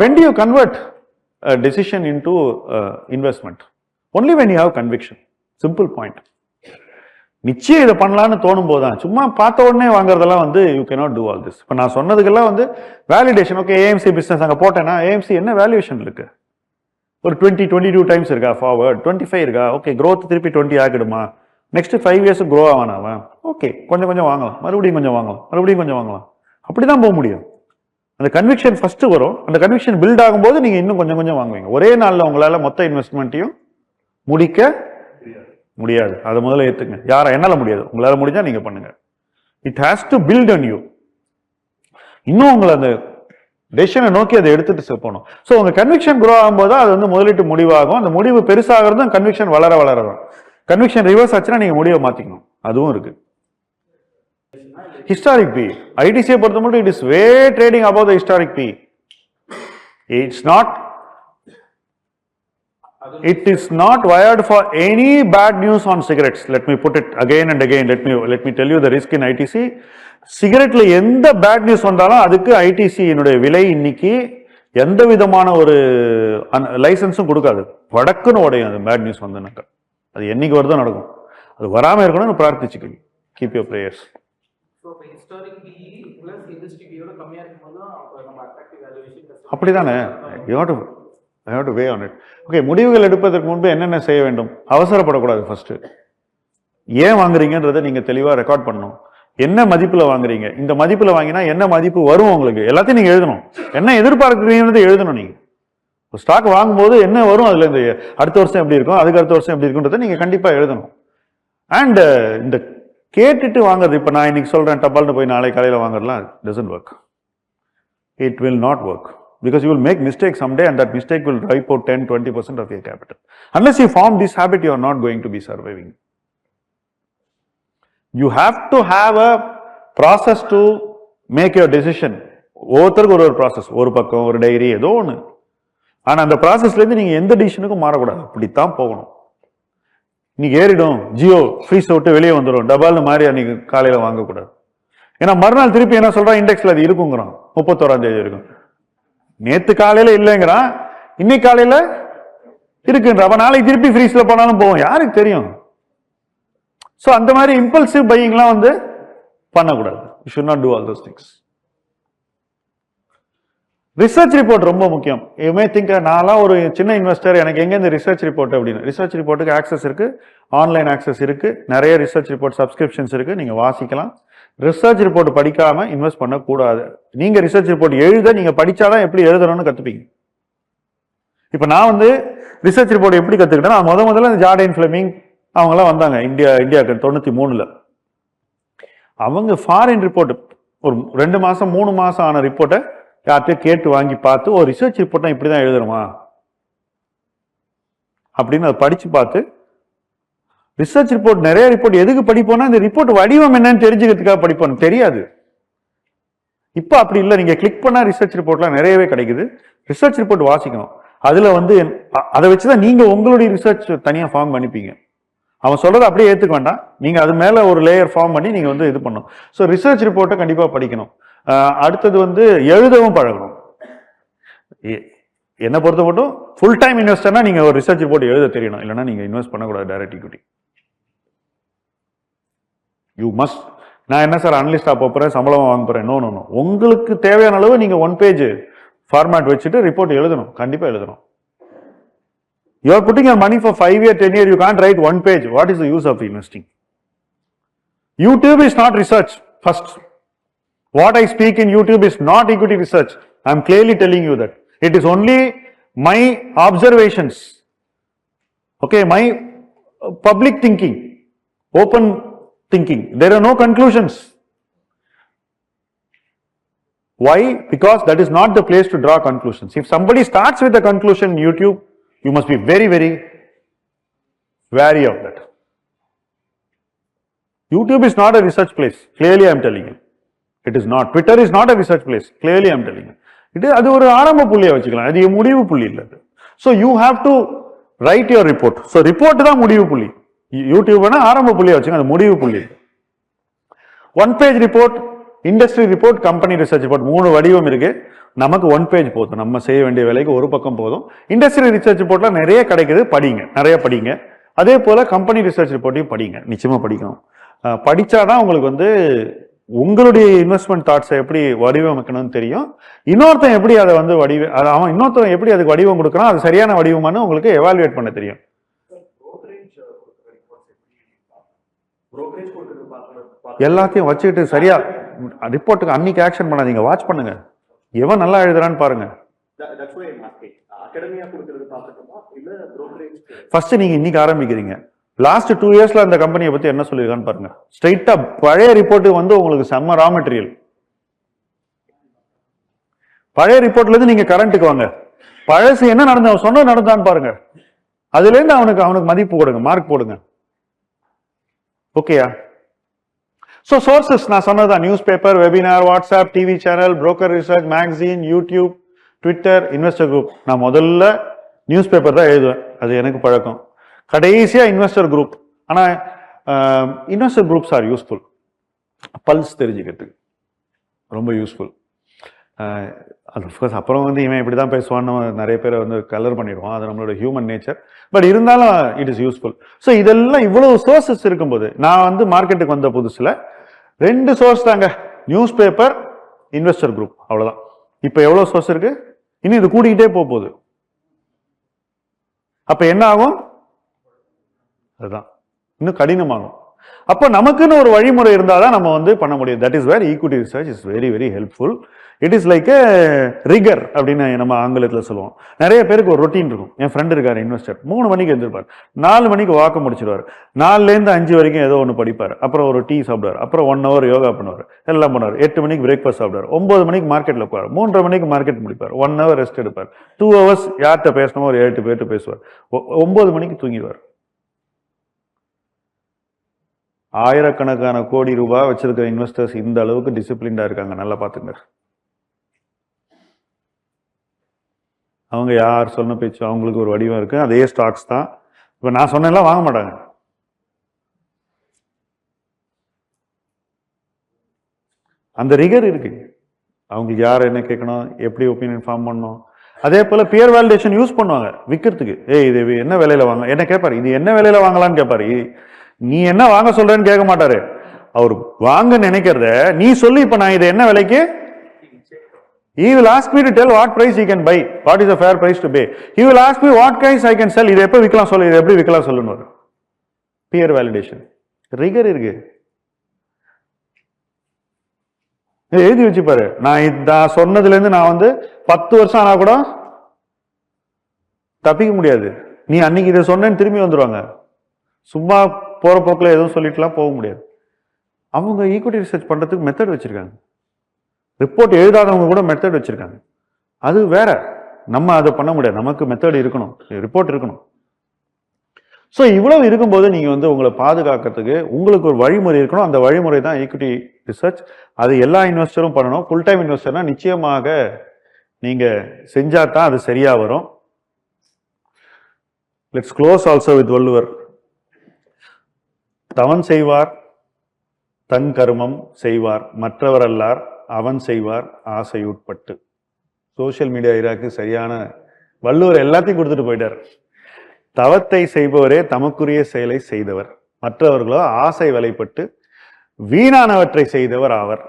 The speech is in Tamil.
when do you convert a decision into uh, investment? Only when you have conviction. Simple point. நிச்சயம் இதை பண்ணலான்னு தோணும் போது தான் சும்மா பார்த்த உடனே வாங்குறதெல்லாம் வந்து you cannot do all this இப்போ நான் சொன்னதுக்கெல்லாம் வந்து வேலிடேஷன் ஓகே ஏஎம்சி பிஸ்னஸ் அங்கே போட்டேன்னா ஏஎம்சி என்ன வேல்யூஷன் இருக்கு? ஒரு டுவெண்ட்டி டுவெண்ட்டி டூ டைம்ஸ் இருக்கா ஃபார்வர்ட் டுவெண்ட்டி ஃபைவ் இருக்கா? ஓகே க்ரோத் திருப்பி டுவெண்ட்டி ஆகிடுமா? நெக்ஸ்ட் ஃபைவ் இயர்ஸ் க்ரோ ஆவானா அவன்? ஓகே கொஞ்சம் கொஞ்சம் வாங்கலாம். மறுபடியும் கொஞ்சம் வாங்கலாம். மறுபடியும் கொஞ்சம் வாங்கலாம். அப்படி தான் போக முடியும். அந்த கன்விக்ஷன் ஃபஸ்ட்டு வரும். அந்த கன்விக்ஷன் பில்ட் ஆகும்போது நீங்கள் இன்னும் கொஞ்சம் கொஞ்சம் வாங்குவீங்க. ஒரே நாளில் உங்களால் மொத்த இன்வெஸ்ட்மெண்ட்டையும் முடிக்க முடியாது. அதை முதல்ல ஏற்றுங்க யாரை என்னால் முடியாது. உங்களால் முடிஞ்சால் நீங்கள் பண்ணுங்கள் it has to build on you இன்னும் உங்களை அந்த டெசிஷனை நோக்கி அதை எடுத்துட்டு போகணும். ஸோ உங்கள் கன்விக்ஷன் குரோ ஆகும்போது அது வந்து முதலீட்டு முடிவாகும். அந்த முடிவு பெருசாகிறதும் கன்விக்ஷன் வளர வளர தான் கன்விக்ஷன் ரிவர்ஸ் ஆச்சுன்னா நீங்கள் முடிவை மாற்றிக்கணும் அதுவும் இருக்குது ஹிஸ்டாரிக் பி ஐடிசியை பொறுத்த மட்டும் it is way trading about the historic B it's not it is not wired for any bad news on cigarettes. Let me put it again and again. Let me let me tell you the risk in itc சிகரெட்ல எந்த பேட் நியூஸ் வந்தாலும் அதுக்கு ஐடிசியினுடைய விலை இன்னைக்கு எந்த விதமான ஒரு லைசன்ஸும் கொடுக்காது. வடக்குன்னு உடையும் அது பேட் நியூஸ் வந்தனாக்கா அது என்னைக்கு வருதோ நடக்கும். அது வராமல் இருக்கணும்னு பிரார்த்திச்சுக்கணும் கீப் யோர் ப்ரேயர்ஸ் அப்படிதானே? வே ஆன் இட் ஓகே முடிவுகள் எடுப்பதற்கு முன்பு என்னென்ன செய்ய வேண்டும்? அவசரப்படக்கூடாது ஃபர்ஸ்ட் ஏன் வாங்குறீங்கன்றதை நீங்க தெளிவா ரெக்கார்ட் பண்ணணும். என்ன மதிப்புல வாங்குறீங்க? இந்த மதிப்புல வாங்கினா என்ன மதிப்பு வரும் உங்களுக்கு? எல்லாத்தையும் நீங்க எழுதணும். என்ன எதிர்பார்க்குறீங்கன்றதை எழுதணும் நீங்க. ஸ்டாக் வாங்கும்போது என்ன வரும்? அதுல இருந்து அடுத்த வருஷம் எப்படி இருக்கும்? அதுக்கு அடுத்த வருஷம் எப்படி இருக்குன்றதை நீங்க கண்டிப்பா எழுதணும். அண்ட் இந்த கேட்டுட்டு வாங்குறது இப்ப நான் இன்னைக்கு சொல்றேன் டபால்னு போய் நாளை காலையில வாங்குறதுலாம் doesn't work it will not work because you will make mistake someday and that mistake will wipe out 10 20% of your capital unless you form this habit you are not going to be surviving you have to have a process to make your decision ஒவ்வொருத்தருக்கும் ஒரு ஒரு ப்ராசஸ் ஒரு பக்கம் ஒரு டைரி ஏதோ ஒன்று ஆனால் அந்த ப்ராசஸ்ல இருந்து நீங்க எந்த டிசிஷனுக்கும் மாறக்கூடாது அப்படித்தான் போகணும் இன்னைக்கு ஏறிடும் ஜியோ ஃப்ரீஸ் விட்டு வெளியே வந்துடும் டபால்னு மாதிரி அன்னைக்கு காலையில் வாங்கக்கூடாது. ஏன்னா மறுநாள் திருப்பி என்ன சொல்கிறான் இண்டெக்ஸில் அது இருக்குங்கிறான். முப்பத்தோராம் தேதி இருக்கும் நேற்று காலையில் இல்லைங்கிறான். இன்னைக்கு காலையில் இருக்குன்ற. அப்போ நாளைக்கு திருப்பி ஃப்ரீஸில் போனாலும் போவோம். யாருக்கு தெரியும்? ஸோ அந்த மாதிரி இம்பல்சிவ் பையிங்லாம் வந்து பண்ணக்கூடாது. Should not do all those things research report ரொம்ப முக்கியம். யூமே திங்க் நான்லாம் ஒரு சின்ன இன்வெஸ்டர் எனக்கு எங்கே இந்த ரிசர்ச் ரிப்போர்ட் அப்படின்னு? ரிசர்ச் ரிப்போர்ட்டுக்கு ஆக்சஸ் இருக்குது ஆன்லைன் ஆக்சஸ் இருக்குது நிறைய ரிசர்ச் ரிப்போர்ட் சப்ஸ்கிரிப்ஷன்ஸ் இருக்குது நீங்கள் வாசிக்கலாம். ரிசர்ச் ரிப்போர்ட் படிக்காமல் இன்வெஸ்ட் பண்ணக்கூடாது. நீங்கள் ரிசர்ச் ரிப்போர்ட் எழுத நீங்கள் படித்தாதான் எப்படி எழுதணும்னு கற்றுப்பீங்க இப்போ நான் வந்து ரிசர்ச் ரிப்போர்ட் எப்படி கற்றுக்கிட்டேன் நான் முத முதல்ல இந்த ஜார்டன் ஃபிளமிங் அவங்கலாம் வந்தாங்க. இந்தியா இந்தியாவுக்கு தொண்ணூற்றி மூணில். அவங்க ஃபாரின் ரிப்போர்ட் ஒரு ரெண்டு மாதம் மூணு மாதம் ஆன ரிப்போர்ட்டை யார்கிட்டயும் கேட்டு வாங்கி பார்த்து ஒரு ரிசர்ச் ரிப்போர்ட்னா இப்படிதான் எழுதணுமா? அப்படின்னு அதை படித்து பார்த்து ரிசர்ச் ரிப்போர்ட் நிறைய ரிப்போர்ட் எதுக்கு படிப்போம்னா இந்த ரிப்போர்ட் வடிவம் என்னன்னு தெரிஞ்சுக்கிறதுக்காக படிப்போம். தெரியாது. இப்போ அப்படி இல்லை. நீங்கள் கிளிக் பண்ணால் ரிசர்ச் ரிப்போர்ட்லாம் நிறையவே கிடைக்குது. ரிசர்ச் ரிப்போர்ட் வாசிக்கணும். அதில் வந்து அதை வச்சு தான் நீங்கள் உங்களுடைய ரிசர்ச் தனியாக ஃபார்ம் பண்ணிப்பீங்க. அவன் சொல்கிறத அப்படியே ஏற்றுக்க வேண்டாம். நீங்கள் அது மேலே ஒரு லேயர் ஃபார்ம் பண்ணி நீங்கள் வந்து இது பண்ணணும். ஸோ ரிசர்ச் ரிப்போர்ட்டை கண்டிப்பாக படிக்கணும். அடுத்தது வந்து எழுதவும் பழகணும். எ- என்னை பொறுத்த மட்டும் ஃபுல் டைம் இன்வெஸ்டர்னா நீங்கள் ஒரு ரிசர்ச் ரிப்போர்ட் எழுத தெரியணும். இல்லைன்னா நீங்கள் இன்வெஸ்ட் பண்ணக்கூடாது டைரக்ட் equity. யூ மஸ்ட் நான் என்ன சார் அனலிஸ்டாக போகிறேன் சம்பளம் வாங்க போகிறேன் நோ நோ உங்களுக்கு தேவையான அளவு நீங்கள் ஒன் பேஜ் ஃபார்மேட் வச்சுட்டு ரிப்போர்ட் எழுதணும். கண்டிப்பாக எழுதணும். You are putting your money for five year ten year you can write one page what is the use of investing YouTube is not research first what I speak in YouTube is not equity research. I'm clearly telling you that. It is only my observations. Okay, my uh, public thinking, open thinking. There are no conclusions. Why? Because that is not the place to draw conclusions. If somebody starts with a conclusion in YouTube, you must be very, very wary of that. YouTube is not a research place. Clearly, I am telling you. It is not Twitter is not a research place clearly I'm telling இது அது ஒரு ஆரம்ப புள்ளியை வச்சுக்கலாம். அது முடிவு புள்ளி இல்லை அது. So you have to write your report so report தான் முடிவு புள்ளி. யூடியூப் வேணா ஆரம்ப புள்ளியை வச்சுங்க அது முடிவு புள்ளி one page report industry report company research report மூணு வடிவம் இருக்கு. நமக்கு ஒன் பேஜ் போதும். நம்ம செய்ய வேண்டிய வேலைக்கு ஒரு பக்கம் போதும். இண்டஸ்ட்ரி ரிசர்ச் ரிப்போர்ட்லாம் நிறைய கிடைக்குது படிங்க. நிறைய படிங்க. அதே போல கம்பெனி ரிசர்ச் ரிப்போர்ட்டையும் படிங்க. நிச்சயமா படிக்கணும். படிச்சாதான் உங்களுக்கு வந்து உங்களுடைய இன்வெஸ்ட்மெண்ட் தாட்ஸை எப்படி வடிவமைக்கணும்னு தெரியும். இன்னொருத்தன் எப்படி அதை வந்து வடிவ அவன் இன்னொருத்தன் எப்படி அதுக்கு வடிவம் கொடுக்குறான் அது சரியான வடிவமானு உங்களுக்கு எவாலுவேட் பண்ண தெரியும். எல்லாத்தையும் வச்சுக்கிட்டு சரியா ரிப்போர்ட்டுக்கு அன்னைக்கு ஆக்ஷன் பண்ணாதீங்க. வாட்ச் பண்ணுங்க. எவன் நல்லா எழுதுறான்னு பாருங்க. ஃபர்ஸ்ட் நீங்க இன்னைக்கு ஆரம்பிக்கிறீங்க. லாஸ்ட் டூ இயர்ஸில் அந்த கம்பெனியை பற்றி என்ன சொல்லியிருக்கான்னு பாருங்க. ஸ்ட்ரைட்டாக பழைய ரிப்போர்ட்டு வந்து உங்களுக்கு செம்ம ரா மெட்டீரியல் பழைய ரிப்போர்ட்லேருந்து நீங்கள் கரண்ட்டுக்கு வாங்க. பழசு என்ன நடந்த அவன் சொன்ன நடந்தான்னு பாருங்க. அதுலேருந்து அவனுக்கு அவனுக்கு மதிப்பு கொடுங்க மார்க் போடுங்க. ஓகேயா ஸோ சோர்சஸ் நான் சொன்னதான் news paper webinar WhatsApp TV channel broker research magazine YouTube Twitter investor group நான் முதல்ல நியூஸ் பேப்பர் தான் எழுதுவேன். அது எனக்கு பழக்கம். கடைசியாக இன்வெஸ்டர் குரூப் ஆனால் investor groups are useful pulse தெரிஞ்சுக்கிறதுக்கு. ரொம்ப யூஸ்ஃபுல் அது அஃப்கோர்ஸ் அப்புறம் வந்து இவன் இப்படி தான் பேசுவான்னு நிறைய பேரை வந்து கலர் பண்ணிடுவான். அது நம்மளோட ஹியூமன் நேச்சர் பட் இருந்தாலும் இட் இஸ் யூஸ்ஃபுல் ஸோ இதெல்லாம் இவ்வளோ சோர்சஸ் இருக்கும்போது நான் வந்து மார்க்கெட்டுக்கு வந்த புதுசில் ரெண்டு சோர்ஸ் தாங்க. நியூஸ் பேப்பர் இன்வெஸ்டர் குரூப் அவ்வளோதான் இப்போ எவ்வளோ சோர்ஸ் இருக்குது இன்னும் இது கூட்டிக்கிட்டே போக போகுது. அப்போ என்ன ஆகும்? அதுதான். இன்னும் கடினமாகும். அப்போ நமக்குன்னு ஒரு வழிமுறை இருந்தால் தான் நம்ம வந்து பண்ண முடியும். That is where equity research is very very helpful it is like rigour அப்படின்னு நம்ம ஆங்கிலத்தில் சொல்லுவோம். நிறைய பேருக்கு ஒரு ரொட்டீன் இருக்கும். என் ஃப்ரெண்ட் இருக்கார் இன்வெஸ்டர் மூணு மணிக்கு எழுந்திருப்பார். நாலு மணிக்கு வாக்க முடிச்சிடுவார். நாலுலேருந்து அஞ்சு வரைக்கும் ஏதோ ஒன்று படிப்பார். அப்புறம் ஒரு டீ சாப்பிடுவார். அப்புறம் ஒன் ஹவர் யோகா பண்ணுவார். எல்லாம் பண்ணுவார். எட்டு மணிக்கு பிரேக்ஃபாஸ்ட் சாப்பிடுவார். ஒம்பது மணிக்கு மார்க்கெட்டில் போவார் மூன்றரை மணிக்கு மார்க்கெட் முடிப்பார். ஒன் ஹவர் ரெஸ்ட் எடுப்பார். டூ ஹவர்ஸ் யார்கிட்ட பேசணுமோ ஒரு எட்டு பேர்கிட்ட பேசுவார். ஒ- ஒன்பது மணிக்கு தூங்கிடுவார். ஆயிரக்கணக்கான கோடி ரூபாய் வச்சிருக்கிற இன்வெஸ்டர்ஸ் இந்த அளவுக்கு டிசிப்ளின்டா இருக்காங்க. நல்லா பாத்துங்க அவங்க யார் சொன்ன பேச்சு அவங்களுக்கு ஒரு வடிவம் இருக்கு. அதே ஸ்டாக்ஸ் தான். இப்ப நான் சொன்னேன்லாம் வாங்க மாட்டாங்க. அந்த ரிகர் இருக்கு. அவங்களுக்கு யார் என்ன கேட்கணும் எப்படி ஒப்பீனியன் ஃபார்ம் பண்ணணும். அதே போல பியர் வேலிடேஷன் யூஸ் பண்ணுவாங்க. விற்கிறதுக்கு ஏய் இது என்ன விலையில வாங்க என்ன கேட்பாரு இது என்ன விலையில வாங்கலாம்னு கேட்பாரு நீ என்ன வாங்க சொல்றேன்னு கேட்க மாட்டாரு. அவர் வாங்க நினைக்கிறத நீ சொல்லு இப்ப நான் இது என்ன விலைக்கு? He will ask me to tell what price he can buy. What is a fair price to pay. He will ask me what price I can sell. இது எப்போ விற்கலாம் சொல்லு இது எப்படி விற்கலாம் சொல்லுன்னு பியர் வேலிடேஷன் ரிகர் இருக்கு. எழுதி எழுதி வச்சுப்பாரு நான் நான் சொன்னதுல இருந்து நான் வந்து பத்து வருஷம் ஆனா கூட தப்பிக்க முடியாது. நீ அன்னைக்கு இதை சொன்னேன்னு திரும்பி வந்துருவாங்க. சும்மா போகிற போக்கில் எதுவும் சொல்லிட்டுலாம் போக முடியாது. அவங்க ஈக்குவிட்டி ரிசர்ச் பண்ணுறதுக்கு மெத்தட் வச்சுருக்காங்க. ரிப்போர்ட் எழுதாதவங்க கூட மெத்தட் வச்சுருக்காங்க. அது வேற. நம்ம அதை பண்ண முடியாது. நமக்கு மெத்தட் இருக்கணும். ரிப்போர்ட் இருக்கணும். ஸோ இவ்வளவு இருக்கும்போது நீங்கள் வந்து உங்களை பாதுகாக்கிறதுக்கு உங்களுக்கு ஒரு வழிமுறை இருக்கணும். அந்த வழிமுறை தான் ஈக்விட்டி ரிசர்ச் அது எல்லா இன்வெஸ்டரும் பண்ணணும். ஃபுல் டைம் இன்வெஸ்டர்னா நிச்சயமாக நீங்கள் செஞ்சால் தான் அது சரியாக வரும். Let's close also with Valluvar தவன் செய்வார் தன் கருமம் செய்வார் மற்றவர் அல்லார் அவன் செய்வார் ஆசை உட்பட்டு சோஷியல் மீடியா இராக்கு சரியான வள்ளுவர் எல்லாத்தையும் கொடுத்துட்டு போயிட்டார். தவத்தை செய்பவரே தமக்குரிய செயலை செய்தவர் மற்றவர்களோ ஆசை வலைப்பட்டு வீணானவற்றை செய்தவர் ஆவர்.